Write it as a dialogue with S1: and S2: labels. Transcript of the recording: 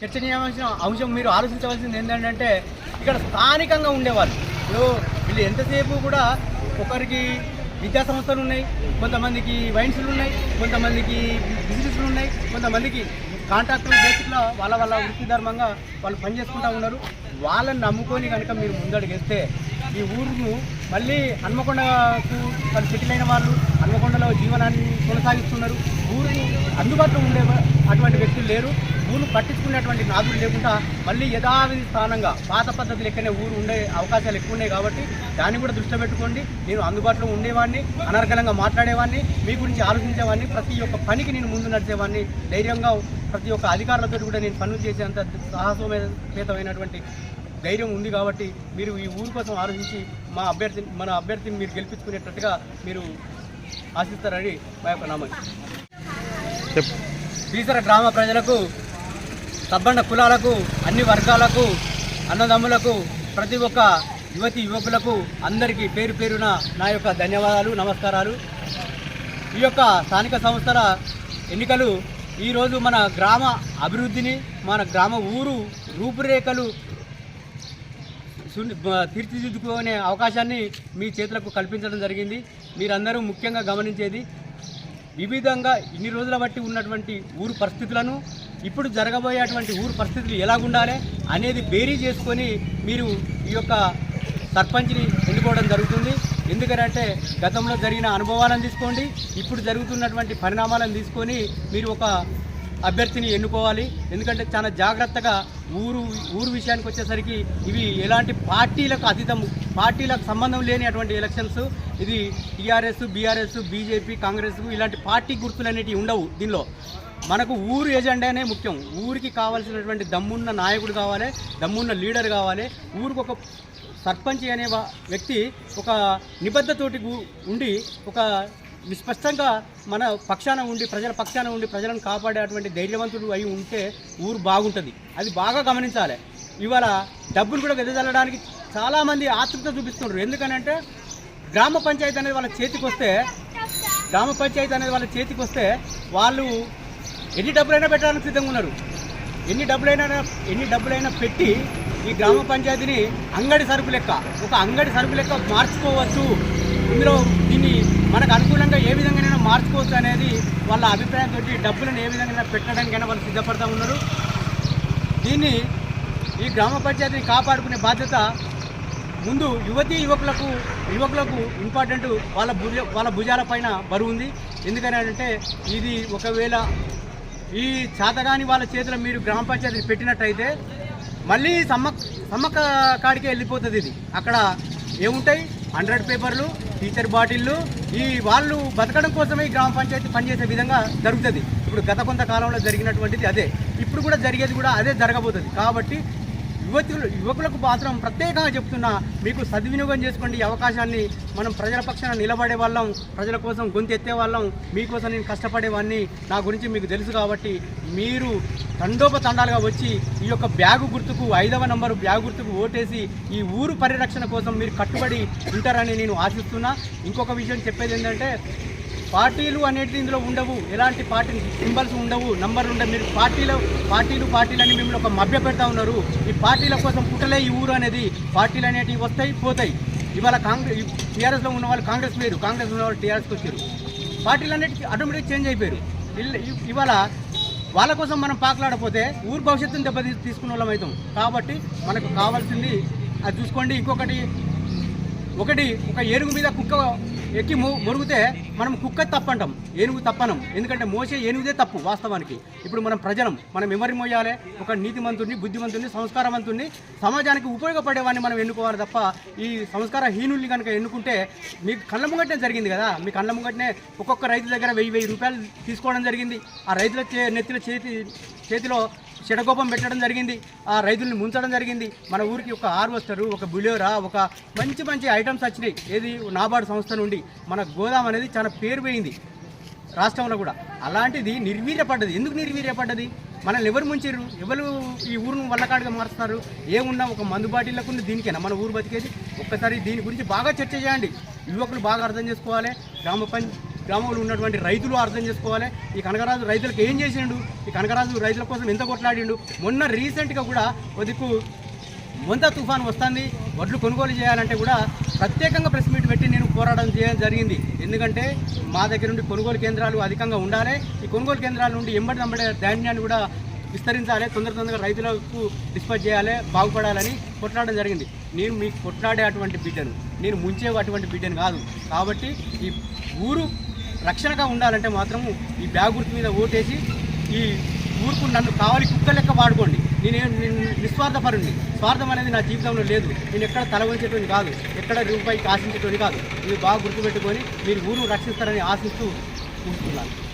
S1: చర్చనీయమైన అంశం మీరు ఆలోచించవలసింది ఏంటంటే ఇక్కడ స్థానికంగా ఉండేవాళ్ళు. ఇప్పుడు వీళ్ళు ఎంతసేపు కూడా ఒకరికి విద్యా సంస్థలు ఉన్నాయి కొంతమందికి వైన్స్లు ఉన్నాయి కొంతమందికి బిజినెస్లు ఉన్నాయి కొంతమందికి కాంట్రాక్టుల బేసిక్లో వాళ్ళ వాళ్ళ వృత్తి ధర్మంగా వాళ్ళు పనిచేసుకుంటూ ఉన్నారు. వాళ్ళని నమ్ముకొని కనుక మీరు ముందడుగేస్తే ఈ ఊరును మళ్ళీ హన్మకొండకు వాళ్ళు సెటిల్ అయిన వాళ్ళు హన్మకొండలో జీవనాన్ని కొనసాగిస్తున్నారు. ఊరు అందుబాటులో ఉండే అటువంటి వ్యక్తులు లేరు. ఊరు పట్టించుకునేటువంటి నాదులు లేకుండా మళ్ళీ యథావిధి స్థానంగా పాత పద్ధతి లెక్కనే ఊరు ఉండే అవకాశాలు ఎక్కువ ఉన్నాయి కాబట్టి దాన్ని కూడా దృష్టిలో పెట్టుకోండి. నేను అందుబాటులో ఉండేవాడిని అనర్గలంగా మాట్లాడేవాడిని మీ గురించి ఆలోచించేవాడిని ప్రతి ఒక్క పనికి నేను ముందు నడిచేవాడిని. ధైర్యంగా ప్రతి ఒక్క అధికారులతో కూడా నేను పనులు చేసేంత సాహసోపేతమైనటువంటి ధైర్యం ఉంది కాబట్టి మీరు ఈ ఊరు కోసం ఆలోచించి మా అభ్యర్థి మన అభ్యర్థిని మీరు గెలిపించుకునేటట్టుగా మీరు ఆశిస్తారని మా యొక్క నమ్మకం. బీసర గ్రామ ప్రజలకు సబ్బండ కులాలకు అన్ని వర్గాలకు అన్నదమ్ములకు ప్రతి ఒక్క యువతి యువకులకు అందరికీ పేరు పేరున నా యొక్క ధన్యవాదాలు నమస్కారాలు. ఈ యొక్క స్థానిక సంస్థల ఎన్నికలు ఈరోజు మన గ్రామ అభివృద్ధిని మన గ్రామ ఊరు రూపురేఖలు తీర్చిదిద్దుకునే అవకాశాన్ని మీ చేతులకు కల్పించడం జరిగింది. మీరందరూ ముఖ్యంగా గమనించేది వివిధంగా ఇన్ని రోజుల బట్టి ఉన్నటువంటి ఊరు పరిస్థితులను ఇప్పుడు జరగబోయేటువంటి ఊరు పరిస్థితులు ఎలాగుండాలి అనేది బేరీ చేసుకొని మీరు ఈ యొక్క సర్పంచ్ని ఎన్నుకోవడం జరుగుతుంది. ఎందుకంటే గతంలో జరిగిన అనుభవాలను తీసుకోండి ఇప్పుడు జరుగుతున్నటువంటి పరిణామాలను తీసుకొని మీరు ఒక అభ్యర్థిని ఎన్నుకోవాలి. ఎందుకంటే చాలా జాగ్రత్తగా ఊరు ఊరు విషయానికి వచ్చేసరికి ఇవి ఎలాంటి పార్టీలకు అతీతం పార్టీలకు సంబంధం లేని అటువంటి ఎలక్షన్స్. ఇది టీఆర్ఎస్ బీఆర్ఎస్ బీజేపీ కాంగ్రెస్ ఇలాంటి పార్టీ గుర్తులు అనేటివి ఉండవు దీనిలో. మనకు ఊరు ఎజెండానే ముఖ్యం. ఊరికి కావాల్సినటువంటి దమ్మున్న నాయకుడు కావాలి దమ్మున్న లీడర్ కావాలి. ఊరికి ఒక సర్పంచ్ అనే వ్యక్తి ఒక నిబద్ధతోటి గు- ఉండి ఒక నిస్పష్టంగా మన పక్షాన ఉండి ప్రజల పక్షాన ఉండి ప్రజలను కాపాడేటువంటి ధైర్యవంతుడు అయి ఉంటే ఊరు బాగుంటుంది. అది బాగా గమనించాలి. ఇవాళ డబ్బులు కూడా వెదజల్లడానికి చాలామంది ఆతృత చూపిస్తున్నారు ఎందుకనంటే గ్రామ పంచాయతీ అనేది వాళ్ళ చేతికి వస్తే గ్రామ పంచాయతీ అనేది వాళ్ళ చేతికి వస్తే వాళ్ళు ఎన్ని డబ్బులైనా పెట్టడానికి సిద్ధంగా ఉన్నారు. ఎన్ని డబ్బులైనా ఎన్ని డబ్బులైనా పెట్టి ఈ గ్రామ పంచాయతీని అంగడి సరుకు లెక్క ఒక అంగడి సరుకు లెక్క మార్చుకోవచ్చు. ఇందులో దీన్ని మనకు అనుకూలంగా ఏ విధంగానైనా మార్చుకోవచ్చు అనేది వాళ్ళ అభిప్రాయంతో డబ్బులను ఏ విధంగా పెట్టడానికైనా వాళ్ళు సిద్ధపడతా ఉన్నారు. దీన్ని ఈ గ్రామ పంచాయతీని కాపాడుకునే బాధ్యత ముందు యువతీ యువకులకు యువకులకు ఇంపార్టెంట్ వాళ్ళ భుజ వాళ్ళ భుజాల పైన బరువు ఉంది. ఎందుకని అంటే ఇది ఒకవేళ ఈ చేతగాని వాళ్ళ చేతిలో మీరు గ్రామ పంచాయతీని పెట్టినట్టయితే మళ్ళీ సమ్మక్ సమ్మక్క కాడికే వెళ్ళిపోతుంది ఇది. అక్కడ ఏముంటాయి? హండ్రెడ్ పేపర్లు టీచర్ బాటిళ్ళు ఈ వాళ్ళు బతకడం కోసమే ఈ గ్రామ పంచాయతీ పనిచేసే విధంగా జరుగుతుంది. ఇప్పుడు గత కొంతకాలంలో జరిగినటువంటిది అదే. ఇప్పుడు కూడా జరిగేది కూడా అదే జరగబోతుంది. కాబట్టి యువతులు యువకులకు మాత్రం ప్రత్యేకంగా చెప్తున్నా మీకు సద్వినియోగం చేసుకోండి ఈ అవకాశాన్ని మనం ప్రజల పక్షాన నిలబడే వాళ్ళం ప్రజల కోసం గొంతు ఎత్తే వాళ్ళం మీకోసం నేను కష్టపడేవాడిని నా గురించి మీకు తెలుసు కాబట్టి మీరు తండోపతండాలుగా వచ్చి ఈ యొక్క బ్యాగు గుర్తుకు ఐదవ నంబరు బ్యాగు గుర్తుకు ఓటేసి ఈ ఊరు పరిరక్షణ కోసం మీరు కట్టుబడి ఉంటారని నేను ఆశిస్తున్నా. ఇంకొక విషయం చెప్పేది ఏంటంటే పార్టీలు అనేటివి ఇందులో ఉండవు. ఎలాంటి పార్టీ సింబల్స్ ఉండవు నంబర్లు ఉండవు. మీరు పార్టీలో పార్టీలు పార్టీలు అని మిమ్మల్ని ఒక మభ్య పెడతా ఉన్నారు. ఈ పార్టీల కోసం పుట్టలే ఈ ఊరు అనేది. పార్టీలు అనేటివి వస్తాయి పోతాయి. ఇవాళ కాంగ్రెస్ టీఆర్ఎస్లో ఉన్న వాళ్ళు కాంగ్రెస్ లేరు కాంగ్రెస్ ఉన్న వాళ్ళు టీఆర్ఎస్కి వచ్చారు. పార్టీలు అనేటివి ఆటోమేటిక్ చేంజ్ అయిపోయారు. ఇవాళ వాళ్ళ కోసం మనం పాకలాడపోతే ఊరు భవిష్యత్తును దెబ్బతీ తీసుకున్న వాళ్ళం అవుతాం. కాబట్టి మనకు కావాల్సింది అది చూసుకోండి. ఇంకొకటి ఒకటి ఒక ఏనుగు మీద కుక్క ఎక్కి మొ- మనం కుక్క తప్పంటాం. ఏనుగు తప్పనం. ఎందుకంటే మోసే ఏనుగుదే తప్పు వాస్తవానికి. ఇప్పుడు మనం ప్రజలం మనం ఎవరిని మోయాలి? ఒక నీతిమంతుడిని బుద్ధిమంతుడిని సంస్కారవంతుడిని సమాజానికి ఉపయోగపడేవాడిని మనం ఎన్నుకోవాలి తప్ప ఈ సంస్కార హీనుల్ని కనుక ఎన్నుకుంటే మీకు కళ్ళ ముంగటనే జరిగింది కదా. మీ కళ్ళ ముంగటనే ఒక్కొక్క రైతు దగ్గర వెయ్యి వెయ్యి రూపాయలు తీసుకోవడం జరిగింది. ఆ రైతుల చే నెత్తిలో చేతి చేతిలో చెడగోపం పెట్టడం జరిగింది. ఆ రైతుల్ని ముంచడం జరిగింది. మన ఊరికి ఒక హార్వెస్టరు ఒక బులియోరా ఒక మంచి మంచి ఐటమ్స్ వచ్చినాయి. ఏది? నాబార్డు సంస్థ నుండి. మన గోదాం అనేది చాలా పేరు పోయింది రాష్ట్రంలో కూడా. అలాంటిది నిర్వీర్యపడ్డది. ఎందుకు నిర్వీర్యపడ్డది? మనల్ని ఎవరు ముంచారు ఎవరు ఈ ఊరును వల్లకాడుగా మారుస్తారు? ఏమున్నా ఒక మందు బాటిళ్ళకు దీనికేనా? మన ఊరు బతికేది? ఒక్కసారి దీని గురించి బాగా చర్చ చేయండి. యువకులు బాగా అర్థం చేసుకోవాలి. గ్రామ పం గ్రామంలో ఉన్నటువంటి రైతులు అర్థం చేసుకోవాలి. ఈ కనకరాజు రైతులకు ఏం చేసిండు? ఈ కనకరాజు రైతుల కోసం ఎంత కొట్లాడిండు? మొన్న రీసెంట్గా కూడా ఒక దిక్కు మొంత తుఫాన్ వస్తుంది. వడ్లు కొనుగోలు చేయాలంటే కూడా ప్రత్యేకంగా ప్రెస్ మీట్ పెట్టి నేను పోరాటం చేయడం జరిగింది. ఎందుకంటే మా దగ్గర నుండి కొనుగోలు కేంద్రాలు అధికంగా ఉండాలి. ఈ కొనుగోలు కేంద్రాల నుండి ఎంబడి నమ్మడే ధాన్యాన్ని కూడా విస్తరించాలి. తొందర తొందరగా రైతులకు డిస్పాచ్ చేయాలి బాగుపడాలని కొట్లాడడం జరిగింది. నేను మీకు కొట్లాడే అటువంటి బిడ్డను. నేను ముంచే అటువంటి బిడ్డను కాదు. కాబట్టి ఈ ఊరు రక్షణగా ఉండాలంటే మాత్రము ఈ బ్యాగ్ గుర్తు మీద ఓటేసి ఈ ఊరుకు నన్ను కావాలి కుక్క లెక్క వాడుకోండి. నేను నిస్వార్థపరుణ్ణి. స్వార్థం అనేది నా జీవితంలో లేదు. నేను ఎక్కడ తల కాదు. ఎక్కడ రూపాయికి ఆశించేటువంటి కాదు. ఇది బాగా గుర్తుపెట్టుకొని మీరు ఊరు రక్షిస్తారని ఆశిస్తూ కూర్చున్నాను